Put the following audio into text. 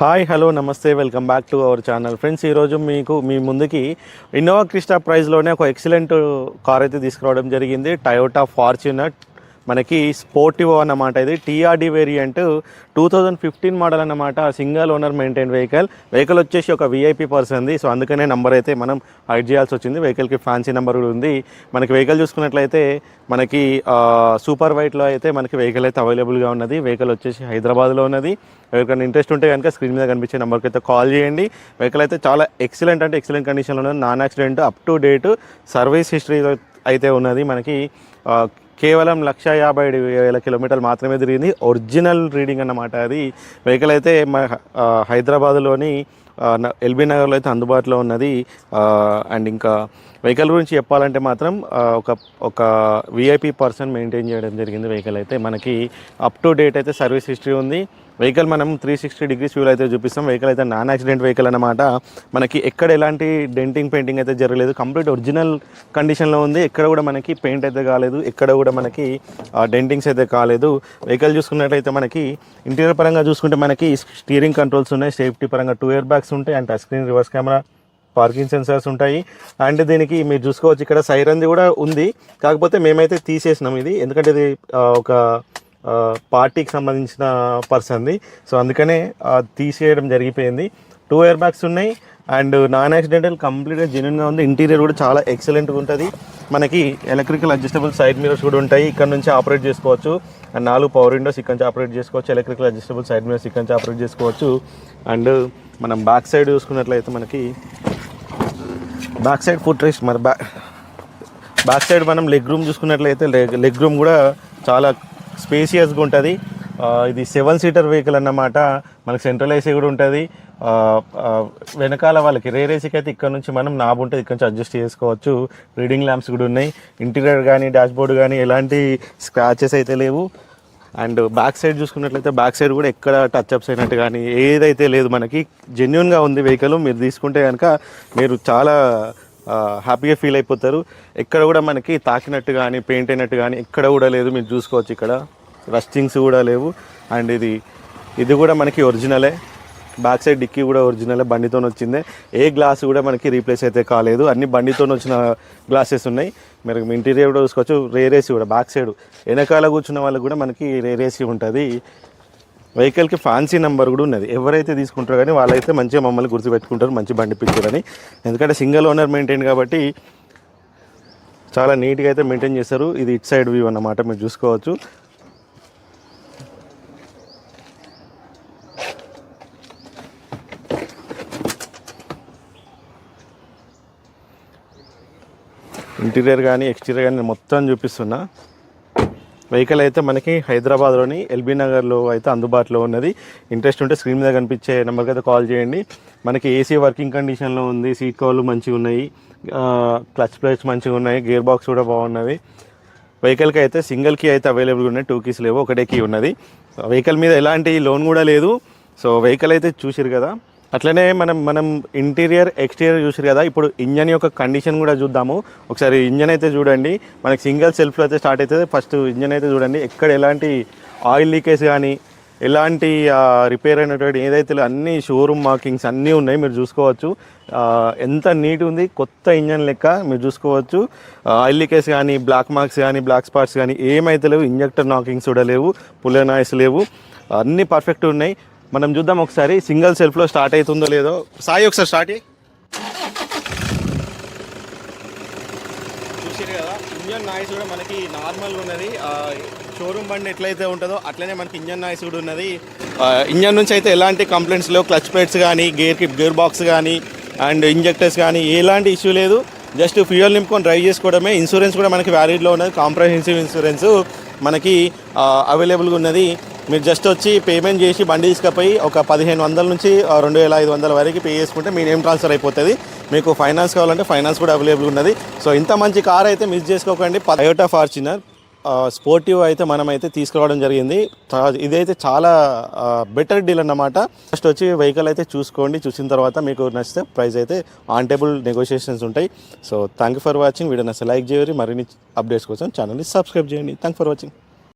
Hi hello నమస్తే welcome back to our channel friends ఈరోజు మీకు మీ ముందుకి ఇన్నోవా క్రిస్టా ప్రైస్లోనే ఒక ఎక్సలెంట్ కార్ అయితే తీసుకురావడం జరిగింది. టయోటా ఫార్చునర్ మనకి స్పోర్టివో అన్నమాట ఇది. TRD variant two thousand fifteen model అన్నమాట single owner maintain vehicle. Vehicle వచ్చేసి ఒక విఐపి పర్సన్ది. సో అందుకనే నెంబర్ అయితే మనం హైడ్ చేయాల్సి వచ్చింది. వెహికల్కి ఫ్యాన్సీ నెంబర్ కూడా ఉంది. మనకి వెహికల్ చూసుకున్నట్లయితే మనకి సూపర్ వైట్లో అయితే మనకి వెహికల్ అయితే అవైలబుల్గా ఉన్నది. వెహికల్ వచ్చేసి హైదరాబాద్లో ఉన్నది. ఎవరికైనా ఇంట్రెస్ట్ ఉంటే కనుక స్క్రీన్ మీద కనిపించే నెంబర్కి అయితే కాల్ చేయండి. వెహికల్ అయితే చాలా ఎక్సలెంట్ అంటే ఎక్సలెంట్ కండిషన్లో ఉన్నది. Non accident up to date service history అయితే ఉన్నది. మనకి కేవలం లక్ష యాభై ఏడు వేల కిలోమీటర్లు మాత్రమే తిరిగింది. ఒరిజినల్ రీడింగ్ అన్నమాట అది. వెహికల్ అయితే హైదరాబాద్లోని ఎల్బీ నగర్లో అయితే అందుబాటులో ఉన్నది. అండ్ ఇంకా వెహికల్ గురించి చెప్పాలంటే మాత్రం ఒక ఒక విఐపి పర్సన్ మెయింటైన్ చేయడం జరిగింది వెహికల్ అయితే. మనకి అప్ టు డేట్ అయితే సర్వీస్ హిస్టరీ ఉంది. వెహికల్ మనం త్రీ సిక్స్టీ డిగ్రీస్ వ్యూలో అయితే చూపిస్తాం. వెహికల్ అయితే నాన్ యాక్సిడెంట్ వెహికల్ అన్నమాట. మనకి ఎక్కడ ఎలాంటి డెంటింగ్ పెయింటింగ్ అయితే జరగలేదు. కంప్లీట్ ఒరిజినల్ కండిషన్లో ఉంది. ఎక్కడ కూడా మనకి పెయింట్ అయితే కాలేదు. ఎక్కడ కూడా మనకి డెంటింగ్స్ అయితే కాలేదు. వెహికల్ చూసుకున్నట్లయితే మనకి ఇంటీరియర్ పరంగా చూసుకుంటే మనకి స్టీరింగ్ కంట్రోల్స్ ఉన్నాయి. సేఫ్టీ పరంగా టూ ఇయర్ బ్యాగ్స్ ఉంటాయి and touch screen reverse camera parking sensors ఉంటాయి. అండ్ దీనికి మీరు చూసుకోవచ్చు ఇక్కడ సైరన్ది కూడా ఉంది. కాకపోతే మేమైతే తీసేసినాం ఇది. ఎందుకంటే ఇది ఒక పార్టీకి సంబంధించిన పర్సన్ది. సో అందుకనే తీసేయడం జరిగిపోయింది. టూ ఇయర్ బ్యాగ్స్ ఉన్నాయి. అండ్ నాన్ యాక్సిడెంటల్ కంప్లీట్గా జెన్యున్గా ఉంది. ఇంటీరియర్ కూడా చాలా ఎక్సలెంట్గా ఉంటుంది. మనకి ఎలక్ట్రికల్ అడ్జస్టబుల్ సైడ్ మిరర్స్ కూడా ఉంటాయి. ఇక్కడ నుంచి ఆపరేట్ చేసుకోవచ్చు. అండ్ నాలుగు పవర్ విండోస్ ఇక్కడ నుంచి ఆపరేట్ చేసుకోవచ్చు. ఎలక్ట్రికల్ అడ్జస్టబుల్ సైడ్ మిరర్స్ ఇక్కడ నుంచి ఆపరేట్ చేసుకోవచ్చు. అండ్ మనం బ్యాక్ సైడ్ చూసుకున్నట్లయితే మనకి బ్యాక్ సైడ్ ఫుట్ రెస్ట్ మరి బ్యాక్ బ్యాక్ సైడ్ మనం లెగ్ రూమ్ చూసుకున్నట్లయితే లెగ్ లెగ్ రూమ్ కూడా చాలా స్పేసియస్గా ఉంటుంది. ఇది సెవెన్ సీటర్ వెహికల్ అన్నమాట. మనకి సెంట్రల్ ఏసీ కూడా ఉంటుంది. వెనకాల వాళ్ళకి రేర్ ఏసీకి అయితే ఇక్కడ నుంచి మనం నాబ్ ఉంటుంది ఇక్కడ నుంచి అడ్జస్ట్ చేసుకోవచ్చు. రీడింగ్ ల్యాంప్స్ కూడా ఉన్నాయి. ఇంటీరియర్ కానీ డాష్బోర్డ్ కానీ ఎలాంటి స్క్రాచెస్ అయితే లేవు. అండ్ బ్యాక్ సైడ్ చూసుకున్నట్లయితే బ్యాక్ సైడ్ కూడా ఎక్కడ టచ్ అప్స్ అయినట్టు కానీ ఏదైతే లేదు మనకి. జెన్యున్గా ఉంది వెహికల్ మీరు తీసుకుంటే కనుక మీరు చాలా హ్యాపీగా ఫీల్ అయిపోతారు. ఎక్కడ కూడా మనకి తాకినట్టు కానీ పెయింట్ అయినట్టు కానీ ఎక్కడ కూడా లేదు. మీరు చూసుకోవచ్చు ఇక్కడ. రస్టింగ్స్ కూడా లేవు. అండ్ ఇది ఇది కూడా మనకి ఒరిజినలే. బ్యాక్ సైడ్ డిక్కీ కూడా ఒరిజినలే బండితో వచ్చిందే. ఏ గ్లాస్ కూడా మనకి రీప్లేస్ అయితే కాలేదు. అన్ని బండితో వచ్చిన గ్లాసెస్ ఉన్నాయి. మీరు ఇంటీరియర్ కూడా చూసుకోవచ్చు. రేరేసి కూడా బ్యాక్ సైడ్. వెనకాల కూర్చున్న వాళ్ళకి కూడా మనకి రేరేసి ఉంటుంది. వెహికల్కి ఫ్యాన్సీ నెంబర్ కూడా ఉన్నది. ఎవరైతే తీసుకుంటారో కానీ వాళ్ళైతే మంచిగా మమ్మల్ని గుర్తుపెట్టుకుంటారు మంచి బండి పిక్చరని ఎందుకంటే సింగిల్ ఓనర్ మెయింటైన్ కాబట్టి చాలా నీట్గా అయితే మెయింటైన్ చేస్తారు ఇది ఇట్ సైడ్ వ్యూ అన్నమాట మీరు చూసుకోవచ్చు. ఇంటీరియర్ కానీ ఎక్స్టీరియర్ కానీ నేను మొత్తం చూపిస్తున్నా. వెహికల్ అయితే మనకి హైదరాబాద్లోని ఎల్బీ నగర్లో అయితే అందుబాటులో ఉన్నది. ఇంట్రెస్ట్ ఉంటే స్క్రీన్ మీద కనిపించే నెంబర్కి అయితే కాల్ చేయండి. మనకి ఏసీ వర్కింగ్ కండిషన్లో ఉంది. సీట్ కవర్లు మంచిగా ఉన్నాయి. క్లచ్ ప్లేట్స్ మంచిగా ఉన్నాయి. గేర్ బాక్స్ కూడా బాగున్నది. వెహికల్కి అయితే సింగిల్ కీ అయితే అవైలబుల్గా ఉన్నాయి. టూ కీస్ లేవు. ఒకటే కీ ఉన్నది. వెహికల్ మీద ఎలాంటి లోన్ కూడా లేదు. సో వెహికల్ అయితే చూసిరు కదా. అట్లనే మనం మనం ఇంటీరియర్ ఎక్స్టీరియర్ చూసారు కదా ఇప్పుడు ఇంజన్ యొక్క కండిషన్ కూడా చూద్దాము. ఒకసారి ఇంజన్ అయితే చూడండి. మనకి సింగిల్ సెల్ఫ్లో అయితే స్టార్ట్ అవుతుంది. ఫస్ట్ ఇంజన్ అయితే చూడండి. ఎక్కడ ఎలాంటి ఆయిల్ లీకేజ్ కానీ ఎలాంటి రిపేర్ అయినటువంటి ఏదైతే అన్ని షోరూమ్ మార్కింగ్స్ అన్నీ ఉన్నాయి మీరు చూసుకోవచ్చు. ఎంత నీట్ ఉంది కొత్త ఇంజన్ లెక్క మీరు చూసుకోవచ్చు. ఆయిల్ లీకేజ్ కానీ బ్లాక్ మార్క్స్ కానీ బ్లాక్ స్పాట్స్ కానీ ఏమైతే లేవు ఇంజక్టర్ నాకింగ్స్ కూడా లేవు పుల్ల నాయిస్ లేవు. అన్నీ పర్ఫెక్ట్ ఉన్నాయి. మనం చూద్దాం ఒకసారి సింగిల్ సెల్ఫ్లో స్టార్ట్ అవుతుందో లేదో. సాయి ఒకసారి స్టార్ట్ చూసారు కదా ఇంజన్ నాయిస్ కూడా మనకి నార్మల్గా ఉన్నది. షోరూమ్ బండి ఎట్లయితే ఉంటుందో అట్లనే మనకి ఇంజన్ నాయిస్ కూడా ఉన్నది. ఇంజన్ నుంచి అయితే ఎలాంటి కంప్లైంట్స్ లేవు. క్లచ్ ప్లేట్స్ కానీ గేర్కి గేర్ బాక్స్ కానీ అండ్ ఇంజెక్టర్స్ కానీ ఎలాంటి ఇష్యూ లేదు. జస్ట్ ఫ్యూయల్ నింపుకొని డ్రైవ్ చేసుకోవడమే. ఇన్సూరెన్స్ కూడా మనకి వ్యాలిడ్లో ఉన్నది. కాంప్రహెన్సివ్ ఇన్సూరెన్స్ మనకి అవైలబుల్గా ఉన్నది. మీరు జస్ట్ వచ్చి పేమెంట్ చేసి బండి తీసుకుపోయి ఒక పదిహేను వందల నుంచి రెండు వేల ఐదు వందల వరకు పే చేసుకుంటే మీ నేమ్ ట్రాన్స్ఫర్ అయిపోతుంది. మీకు ఫైనాన్స్ కావాలంటే ఫైనాన్స్ కూడా అవైలబుల్ ఉన్నది. సో ఇంత మంచి కార్ అయితే మిస్ చేసుకోకండి. టయోటా ఫార్చునర్ స్పోర్టివ్ అయితే మనం అయితే తీసుకురావడం జరిగింది. ఇదైతే చాలా బెటర్ డీల్ అన్నమాట. ఫస్ట్ వచ్చి వెహికల్ అయితే చూసుకోండి. చూసిన తర్వాత మీకు నచ్చితే ప్రైస్ అయితే ఆన్ టేబుల్ నెగోషియేషన్స్ ఉంటాయి. So thank you for watching video నచ్చితే లైక్ చేయండి. మరిన్ని అప్డేట్స్ కోసం ఛానల్ని సబ్స్క్రైబ్ చేయండి. Thank for watching